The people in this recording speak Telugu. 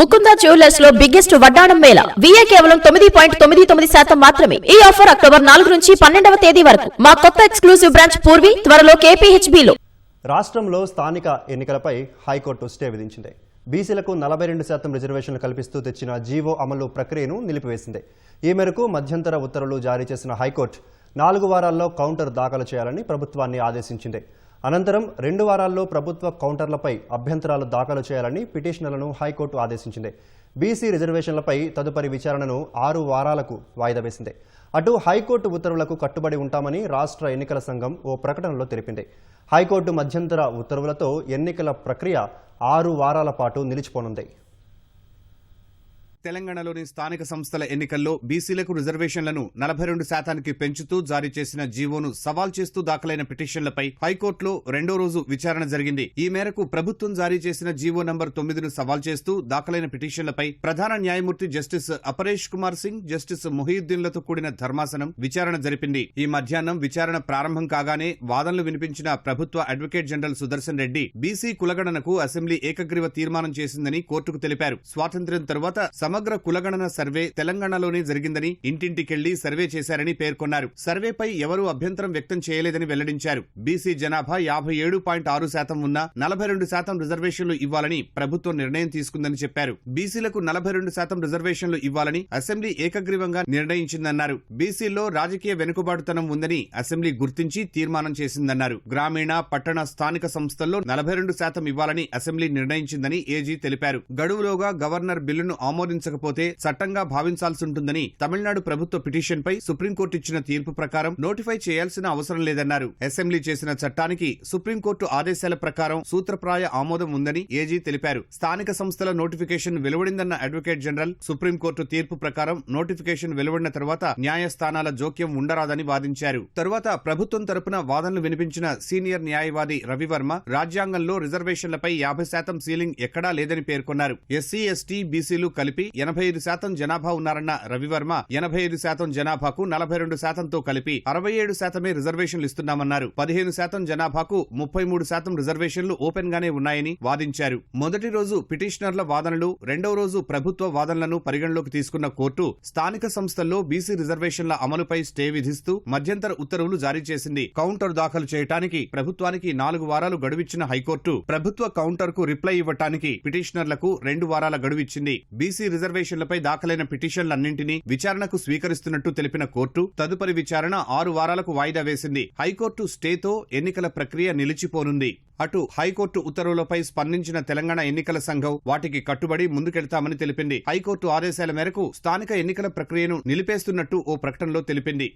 ముకుంద జ్యువెలర్స్లో బిగ్గెస్ట్ వడ్డాణం మేళ విఏ కేవలం తొమ్మిది పాయింట్ తొమ్మిది తొమ్మిది శాతం మాత్రమే. ఈ ఆఫర్ అక్టోబర్ నాలుగు నుంచి పన్నెండవ తేదీ వరకు. మా కొత్త ఎక్స్క్లూసివ్ బ్రాంచ్ పూర్వి త్వరలో KPHB రాష్ట్రంలో స్థానిక ఎన్నికలపై హైకోర్టు స్టే విధించింది. బీసీలకు నలభై రెండు శాతం రిజర్వేషన్లు కల్పిస్తూ తెచ్చిన జీవో అమలు ప్రక్రియను నిలిపివేసింది. ఈ మేరకు మధ్యంతర ఉత్తర్వులు జారీ చేసిన హైకోర్టు నాలుగు వారాల్లో కౌంటర్ దాఖలు చేయాలని ప్రభుత్వాన్ని ఆదేశించింది. అనంతరం రెండు వారాల్లో ప్రభుత్వ కౌంటర్లపై అభ్యంతరాలు దాఖలు చేయాలని పిటిషనర్లను హైకోర్టు ఆదేశించింది. బీసీ రిజర్వేషన్లపై తదుపరి విచారణను ఆరు వారాలకు వాయిదా వేసింది. అటు హైకోర్టు ఉత్తర్వులకు కట్టుబడి ఉంటామని రాష్ట్ర ఎన్నికల సంఘం ఓ ప్రకటనలో తెలిపింది. హైకోర్టు మధ్యంతర ఉత్తర్వులతో ఎన్నికల ప్రక్రియ ఆరు వారాల పాటు నిలిచిపోనుంది. తెలంగాణలోని స్థానిక సంస్థల ఎన్నికల్లో బీసీలకు రిజర్వేషన్లను నలభై రెండు శాతానికి పెంచుతూ జారీ చేసిన జీవోను సవాల్ చేస్తూ దాఖలైన పిటిషన్లపై హైకోర్టులో రెండో రోజు విచారణ జరిగింది. ఈ మేరకు ప్రభుత్వం జారీ చేసిన జీవో నంబర్ తొమ్మిదిను సవాల్ చేస్తూ దాఖలైన పిటిషన్లపై ప్రధాన న్యాయమూర్తి జస్టిస్ అపరేష్ కుమార్ సింగ్ జస్టిస్ మొహీద్దీన్లతో కూడిన ధర్మాసనం విచారణ జరిపింది. ఈ మధ్యాహ్నం విచారణ ప్రారంభం కాగానే వాదనలు వినిపించిన ప్రభుత్వ advocate general Sudarshan Reddy BC కులగణనకు assembly ఏకగ్రీవ తీర్మానం చేసిందని కోర్టుకు తెలిపారు. స్వాతంత్ర్యం తరువాత సమగ్ర కులగణన సర్వే తెలంగాణలోనే జరిగిందని ఇంటింటికెళ్ళి సర్వే చేశారని పేర్కొన్నారు. సర్వేపై ఎవరూ అభ్యంతరం వ్యక్తం చేయలేదని వెల్లడించారు. బీసీ జనాభా యాభై ఏడు పాయింట్ ఆరు శాతం ఉన్న నలభై రెండు శాతం రిజర్వేషన్లు ఇవ్వాలని ప్రభుత్వం నిర్ణయం తీసుకుందని చెప్పారు. బీసీలకు నలభై రెండు శాతం రిజర్వేషన్లు ఇవ్వాలని అసెంబ్లీ ఏకగ్రీవంగా నిర్ణయించిందన్నారు. బీసీల్లో రాజకీయ వెనుకబాటుతనం ఉందని అసెంబ్లీ గుర్తించి తీర్మానం చేసిందన్నారు. గ్రామీణ పట్టణ స్థానిక సంస్థల్లో నలభై రెండు శాతం ఇవ్వాలని అసెంబ్లీ నిర్ణయించిందని ఏజీ తెలిపారు. గడువులోగా గవర్నర్ బిల్లును ఆమోదించకపోతే చట్టంగా భావించాల్సి ఉంటుందని తమిళనాడు ప్రభుత్వ పిటిషన్ పై సుప్రీంకోర్టు ఇచ్చిన తీర్పు ప్రకారం నోటిఫై చేయాల్సిన అవసరం లేదన్నారు. అసెంబ్లీ చేసిన చట్టానికి సుప్రీంకోర్టు ఆదేశాల ప్రకారం సూత్రప్రాయ ఆమోదం ఉందని ఏజీ తెలిపారు. స్థానిక సంస్థల నోటిఫికేషన్ వెలువడిందన్న అడ్వకేట్ జనరల్ సుప్రీంకోర్టు తీర్పు ప్రకారం నోటిఫికేషన్ వెలువడిన తర్వాత న్యాయస్థానాల జోక్యం ఉండరాదని వాదించారు. తరువాత ప్రభుత్వం తరపున వాదనలు వినిపించిన సీనియర్ న్యాయవాది రవివర్మ రాజ్యాంగంలో రిజర్వేషన్లపై యాభై శాతం సీలింగ్ ఎక్కడా లేదని పేర్కొన్నారు. ఎస్సీ ఎస్టీ బీసీలు కలిపి ఎనభై ఐదు శాతం జనాభా ఉన్నారన్న రవివర్మ ఎనభై ఐదు శాతం జనాభాకు నలభై రెండు శాతంతో కలిపి అరవై ఏడు శాతమే రిజర్వేషన్లు ఇస్తున్నామన్నారు. పదిహేను శాతం జనాభాకు ముప్పై మూడు శాతం రిజర్వేషన్లు ఓపెన్ గానే ఉన్నాయని వాదించారు. మొదటి రోజు పిటిషనర్ల వాదనలు రెండవ రోజు ప్రభుత్వ వాదనలను పరిగణలోకి తీసుకున్న కోర్టు స్థానిక సంస్థల్లో బీసీ రిజర్వేషన్ల అమలుపై స్టే విధిస్తూ మధ్యంతర ఉత్తర్వులు జారీ చేసింది. కౌంటర్ దాఖలు చేయటానికి ప్రభుత్వానికి నాలుగు వారాలు గడువిచ్చిన హైకోర్టు ప్రభుత్వ కౌంటర్కు రిప్లై ఇవ్వటానికి పిటిషనర్లకు రెండు వారాల గడువిచ్చింది. బీసీ రిజర్వేషన్లపై దాఖలైన పిటిషన్లన్నింటినీ విచారణకు స్వీకరిస్తున్నట్టు తెలిపిన కోర్టు తదుపరి విచారణ ఆరు వారాలకు వాయిదా వేసింది. హైకోర్టు స్టేతో ఎన్నికల ప్రక్రియ నిలిచిపోనుంది. అటు హైకోర్టు ఉత్తర్వులపై స్పందించిన తెలంగాణ ఎన్నికల సంఘం వాటికి కట్టుబడి ముందుకెళ్తామని తెలిపింది. హైకోర్టు ఆదేశాల మేరకు స్థానిక ఎన్నికల ప్రక్రియను నిలిపేస్తున్నట్టు ఓ ప్రకటనలో తెలిపింది.